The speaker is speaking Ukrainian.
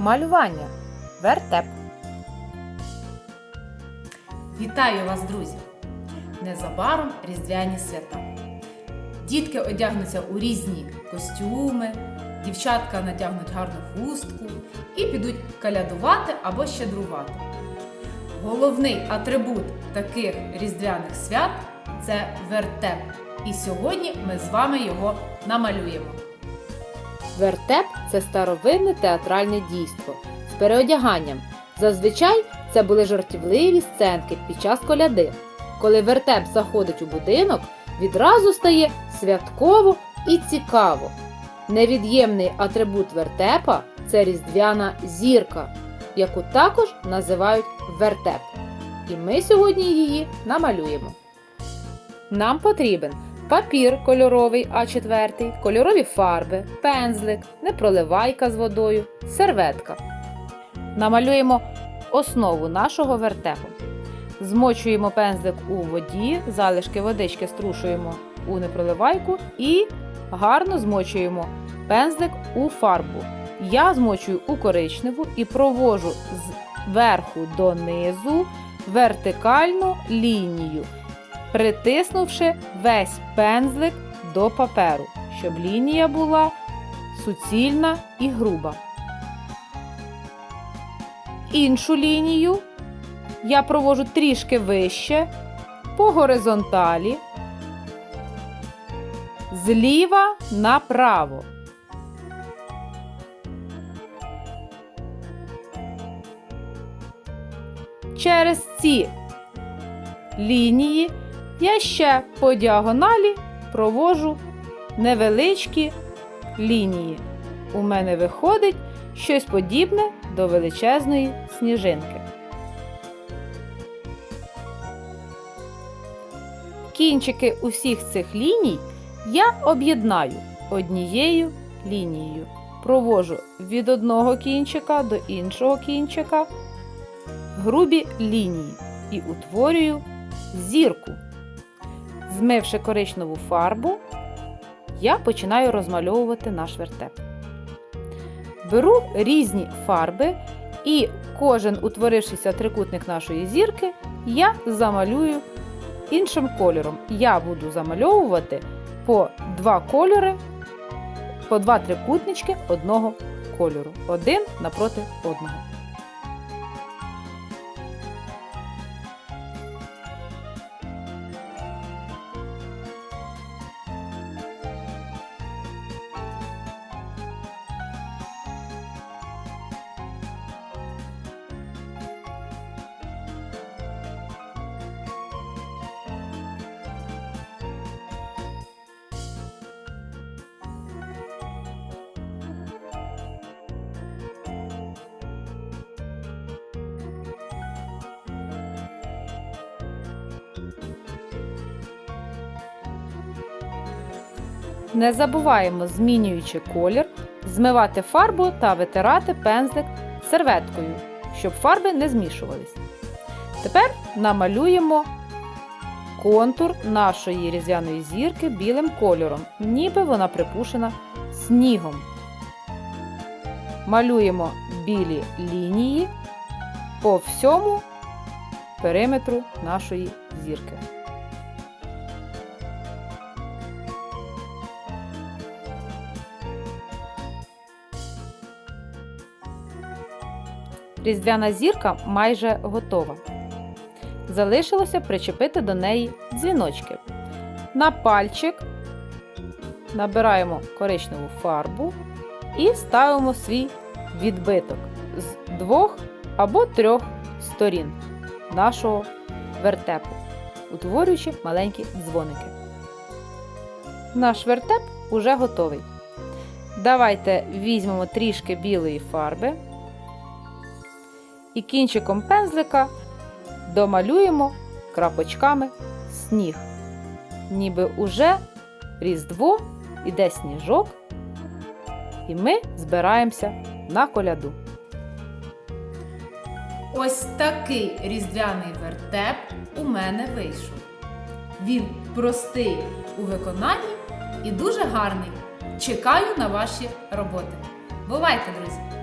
малювання. Вертеп. Вітаю вас, друзі! Незабаром різдвяні свята. Дітки одягнуться у різні костюми, дівчатка надягнуть гарну хустку і підуть калядувати або щедрувати. Головний атрибут таких різдвяних свят це вертеп. І сьогодні ми з вами його намалюємо. Вертеп це старовинне театральне дійство з переодяганням. Зазвичай це були жартівливі сценки під час коляди. Коли вертеп заходить у будинок, відразу стає святково і цікаво. Невід'ємний атрибут вертепа це різдвяна зірка, яку також називають вертеп. І ми сьогодні її намалюємо. Нам потрібен папір кольоровий А4, кольорові фарби, пензлик, непроливайка з водою, серветка. Намалюємо основу нашого вертепу. Змочуємо пензлик у воді, залишки водички струшуємо у непроливайку і гарно змочуємо пензлик у фарбу. Я змочую у коричневу і провожу з верху до вертикальну лінію, притиснувши весь пензлик до паперу, щоб лінія була суцільна і груба. Іншу лінію я провожу трішки вище по горизонталі, зліва направо. Через ці лінії я ще по діагоналі провожу невеличкі лінії. У мене виходить щось подібне до величезної сніжинки. Кінчики усіх цих ліній я об'єднаю однією лінією. Провожу від одного кінчика до іншого кінчика грубі лінії і утворюю зірку. Змивши коричневу фарбу, я починаю розмальовувати наш вертеп. Беру різні фарби і кожен утворившийся трикутник нашої зірки я замалюю іншим кольором. Я буду замальовувати по два кольори, по два трикутнички одного кольору, один напроти одного. Не забуваємо, змінюючи колір, змивати фарбу та витирати пензлик серветкою, щоб фарби не змішувались. Тепер намалюємо контур нашої різдвяної зірки білим кольором, ніби вона припушена снігом. Малюємо білі лінії по всьому периметру нашої зірки. Різдвяна зірка майже готова. Залишилося причепити до неї дзвіночки. На пальчик набираємо коричневу фарбу і ставимо свій відбиток з двох або трьох сторін нашого вертепу, утворюючи маленькі дзвоники. Наш вертеп уже готовий. Давайте візьмемо трішки білої фарби і кінчиком пензлика домалюємо крапочками сніг. Ніби уже різдво іде сніжок, і ми збираємося на коляду. Ось такий різдвяний вертеп у мене вийшов. Він простий у виконанні і дуже гарний. Чекаю на ваші роботи. Бувайте, друзі!